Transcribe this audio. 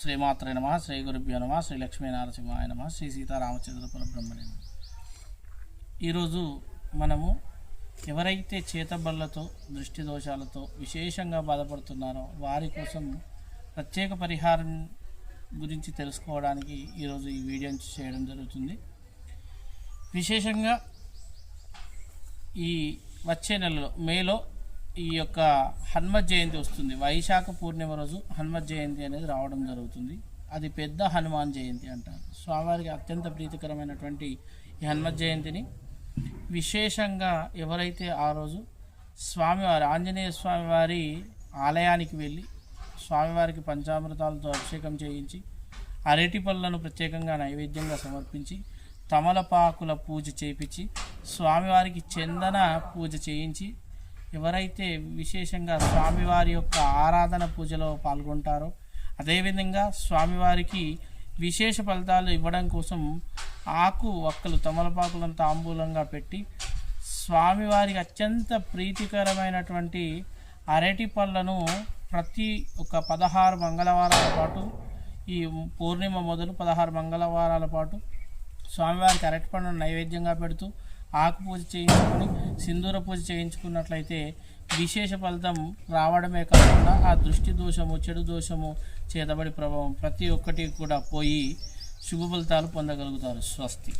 శ్రీమాత్రే నమ శ్రీ గురుభ్యో నమ శ్రీ లక్ష్మీ నరసింహాయ నమ శ్రీ సీతారామచంద్ర పరబ్రహ్మణ్య ఈరోజు మనము ఎవరైతే చేతబళ్ళతో దృష్టి దోషాలతో విశేషంగా బాధపడుతున్నారో వారి కోసం ప్రత్యేక పరిహారం గురించి తెలుసుకోవడానికి ఈరోజు ఈ వీడియో చేయడం జరుగుతుంది. విశేషంగా ఈ వచ్చే నెలలో మేలో ఈ యొక్క హనుమత్ జయంతి వస్తుంది. వైశాఖ పూర్ణిమ రోజు హనుమత్ జయంతి అనేది రావడం జరుగుతుంది. అది పెద్ద హనుమాన్ జయంతి అంటారు. స్వామివారికి అత్యంత ప్రీతికరమైనటువంటి ఈ హనుమత్ జయంతిని విశేషంగా ఎవరైతే ఆ రోజు స్వామివారి ఆంజనేయ స్వామివారి ఆలయానికి వెళ్ళి స్వామివారికి పంచామృతాలతో అభిషేకం చేయించి అరటి పళ్ళను ప్రత్యేకంగా నైవేద్యంగా సమర్పించి తమలపాకుల పూజ చేపించి స్వామివారికి చందన పూజ చేయించి ఎవరైతే విశేషంగా స్వామివారి యొక్క ఆరాధన పూజలో పాల్గొంటారో అదేవిధంగా స్వామివారికి విశేష ఫలితాలు ఇవ్వడం కోసం ఆకు ఒక్కలు తమలపాకులను తాంబూలంగా పెట్టి స్వామివారికి అత్యంత ప్రీతికరమైనటువంటి అరటి పళ్ళను ప్రతి ఒక పదహారు మంగళవారాల పాటు ఈ పూర్ణిమ మొదలు పదహారు మంగళవారాల పాటు స్వామివారికి అరటిపండును నైవేద్యంగా పెడుతూ ఆకు పూజ చేయించుకొని సింధూర పూజ చేయించుకున్నట్లయితే విశేష ఫలితం రావడమే కాకుండా ఆ దృష్టి దోషము చెడు దోషము చేతబడి ప్రభావం ప్రతి ఒక్కటి కూడా పోయి శుభ ఫలితాలు పొందగలుగుతారు. స్వస్తి.